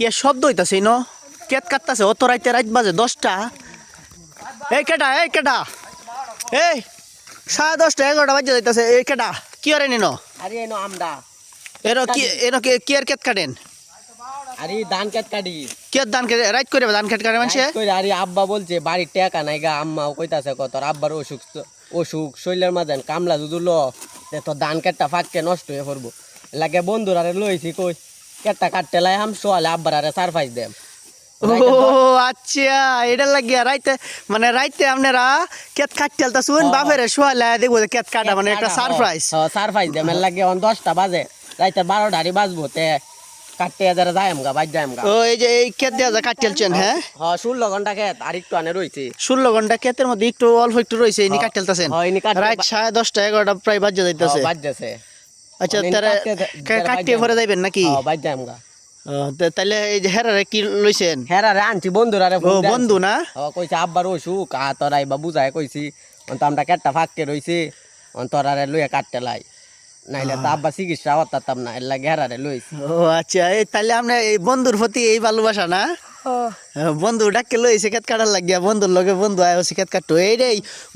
কি শব্দ হইতাছে ন কেত কাটতাছে অত রাইতে রাইত বাজে দশটা। এই কেটা এই কেটা এই সাড়ে দশটা এগারোটা বাজে যাইতাছে। এই কেটা কি আর এনো এর কি এর কি কি আর কেত কাটেন? আরে ধান কেট। কাটি কেত ধান কেটে রাইত করে ধান কেট কাটে মানুষে? আরে আব্বা বলছে বাড়ির টাকা নাই গা আম্মা কইতাছে কত আব্বার অসুখ অসুখ শরীরের মাঝে কামলা যদি ল তোর ধান কেটটা ফাঁককে নষ্ট হয়ে পড়ব। লাগে বন্ধুর আরে লইছি কই কেটটা কাটতে লাই হাম সোয়ালে আব্বার আরে সারফাইস দেম। ও আচ্ছা এটা লাগিয়া রাইতে মানে রাইতে আপনারা কেত শুন বাপের শোয়ালে দেখব কেত কাটা মানে একটা সারপ্রাইজ সারফাইস দেম এর লাগে অন দশটা বাজে। রাইতে বারোটা হারি বাজবো তে কাটতে যারা যাইম গা বাজ যাইম গা। ও এই যে এই কাটতেলছেন হ্যাঁ? হ ষোলো ঘণ্টা খেত আর একটু আনে রয়েছে ষোলো ঘণ্টা ক্ষেতের মধ্যে একটু অল্প একটু রয়েছে ইনি কাটতেলতেছেন হ্যাঁ, ইনি সাড়ে দশটা এগারোটা প্রায় বাজে যাইতেছে। বাজছে আচ্ছা ইনি তারা কাটতে- যাইবেন নাকি? যাইম গা তাহলে এই যে হেরারে কি লইছেন? হ্যাঁ রে আনছি বন্ধুরা ও বন্ধু না? ও কইছে আব্বার অসুখ আ বুঝায় কইছি। অন্ত আমরা কেটটা ফাঁকতে রইছি লইয়া কাটতে লাই। নাইলে তো আব্বা চিকিৎসা হতাম না এর লাগে হেরারে লইছি। ও আচ্ছা এই তাহলে আমরা এই বন্ধুর প্রতি এই ভালোবাসা না? হ্যাঁ, বন্ধু ডাককে লইছে কেত কাটার লাগিয়া বন্ধুর লগে বন্ধু আয় হচ্ছে কেত কাটতো এই রে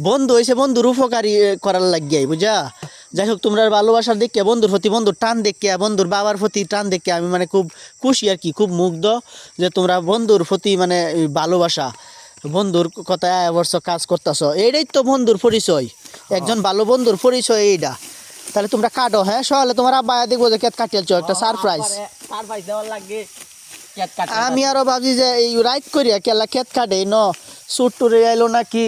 বন্ধু হয়েছে বন্ধুর উপকারী করার লাগিয়াই বুঝা? যাই হোক তোমরা ভালোবাসার দেখিয়া বন্ধুর প্রতি বন্ধুর টান দেখে বন্ধুর বাবার প্রতি টান দেখে আমি মানে খুব খুশি আর কি খুব মুগ্ধ যে তোমরা বন্ধুর প্রতি মানে ভালোবাসা বন্ধুর কথায় অবশ্য কাজ করতেছ। এইটাই তো বন্ধুর পরিচয় একজন ভালো বন্ধুর পরিচয় এইটা তাহলে তোমরা কাটো হ্যাঁ? সকালে তোমার আব্বা দেখব যে কেত কাটিয়েছ একটা সারপ্রাইজ সারপ্রাইজ দেওয়ার লাগে আমি আরও ভাবছি যে এই রাইট করিয়া কেলা ক্ষেত কাটে ন সুট টুরে আইলো নাকি?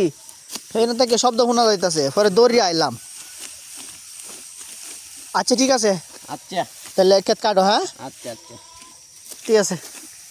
এখানে থেকে শব্দ শোনা যাইতেছে পরে দৌড়িয়ে আইলাম। আচ্ছা ঠিক আছে। আচ্ছা। তাহলে ক্ষেত কাটো হ্যাঁ? আচ্ছা আচ্ছা। ঠিক আছে।